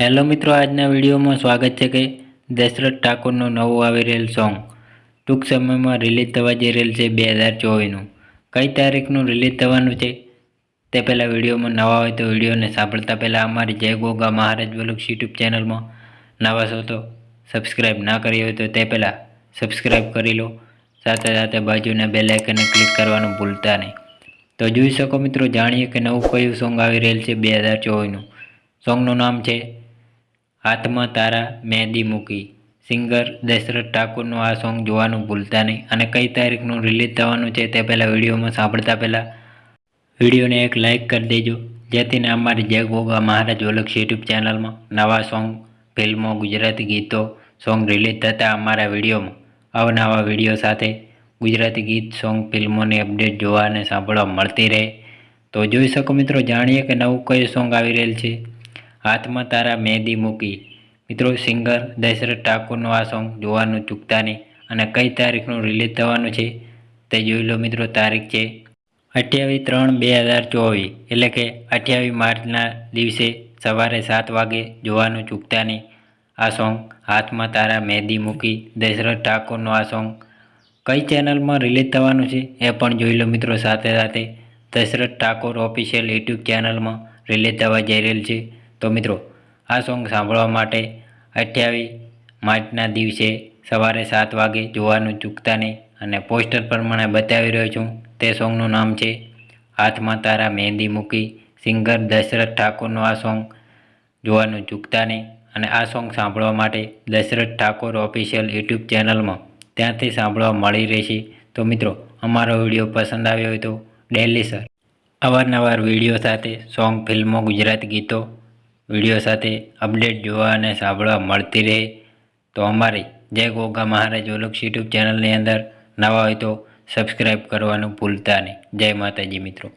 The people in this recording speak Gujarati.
હેલો મિત્રો, આજના વિડીયોમાં સ્વાગત છે કે દશરથ ઠાકોરનું નવું આવી રહેલ સોંગ. ટૂંક સમયમાં રિલીઝ થવા જઈ રહેલ છે બે હજાર ચોવીસનું. કઈ તારીખનું રિલીઝ થવાનું છે તે પહેલાં વિડીયોમાં નવા હોય તો વિડીયોને સાંભળતા પહેલાં અમારી જય ગોગા મહારાજ વલુક્ષ યુટ્યુબ ચેનલમાં નવા છો તો સબસ્ક્રાઈબ ના કરી હોય તો તે પહેલાં સબસ્ક્રાઈબ કરી લો. સાથે સાથે બાજુના બે લાઇકને ક્લિક કરવાનું ભૂલતા નહીં. તો જોઈ શકો મિત્રો, જાણીએ કે નવું કયું સોંગ આવી રહેલ છે બે હજાર ચોવીસનું. સોંગનું નામ છે હાથમાં તારા મહેંદી મૂકી. સિંગર દશરથ ઠાકુરનું આ સોંગ જોવાનું ભૂલતા નહીં અને કઈ તારીખનું રિલીઝ થવાનું છે તે પહેલાં વિડીયોમાં સાંભળતા પહેલાં વિડીયોને એક લાઇક કરી દેજો. જેથી અમારી જય ગોગા મહારાજ ઓલક્ષ યુટ્યુબ ચેનલમાં નવા સોંગ, ફિલ્મો, ગુજરાતી ગીતો, સોંગ રિલીઝ થતાં અમારા વિડીયોમાં અવનવા વીડિયો સાથે ગુજરાતી ગીત, સોંગ, ફિલ્મોની અપડેટ જોવા અને સાંભળવા મળતી રહે. તો જોઈ શકો મિત્રો, જાણીએ કે નવું કયું સોંગ આવી રહેલ છે. હાથમાં તારા મહેંદી મૂકી. મિત્રો, સિંગર દશરથ ઠાકુરનું આ સોંગ જોવાનું ચૂકતા નહીં અને કઈ તારીખનું રિલીઝ થવાનું છે તે જોઈ લો મિત્રો, તારીખ છે અઠ્યાવીસ ત્રણ બે હજાર ચોવીસ. એટલે કે અઠ્યાવીસ માર્ચના દિવસે સવારે સાત વાગે જોવાનું ચૂકતા નહીં. આ સોંગ હાથમાં તારા મહેંદી મૂકી દશરથ ઠાકુરનું આ સોંગ કઈ ચેનલમાં રિલીઝ થવાનું છે એ પણ જોઈ લો મિત્રો, સાથે સાથે દશરથ ઠાકોર ઓફિશિયલ યુટ્યુબ ચેનલમાં રિલીઝ થવા જઈ રહેલ છે. તો મિત્રો, આ સોંગ સાંભળવા માટે અઠ્યાવીસ માર્ચના દિવસે સવારે સાત વાગે જોવાનું ચૂકતા નહીં અને પોસ્ટર પ્રમાણે બતાવી રહ્યો છું. તે સોંગનું નામ છે હાથમાં તારા મહેંદી મૂકી સિંગર દશરથ ઠાકોરનું આ સોંગ જોવાનું ચૂકતા નહીં. અને આ સોંગ સાંભળવા માટે દશરથ ઠાકોર ઓફિશિયલ યુટ્યુબ ચેનલમાં ત્યાંથી સાંભળવા મળી રહેશે. તો મિત્રો, અમારો વીડિયો પસંદ આવ્યો હોય તો ડેલી સર અવારનવાર વીડિયો સાથે સોંગ ફિલ્મો ગુજરાતી ગીતો વીડિયો સાથે અપડેટ જોવા અને સાંભળવા મળતી રહે. તો અમારી જય ગોગા મહારાજ ઓલક્ષ યુટ્યુબ ચેનલની અંદર નવા હોય તો સબસ્ક્રાઈબ કરવાનું ભૂલતા નહીં. જય માતાજી મિત્રો.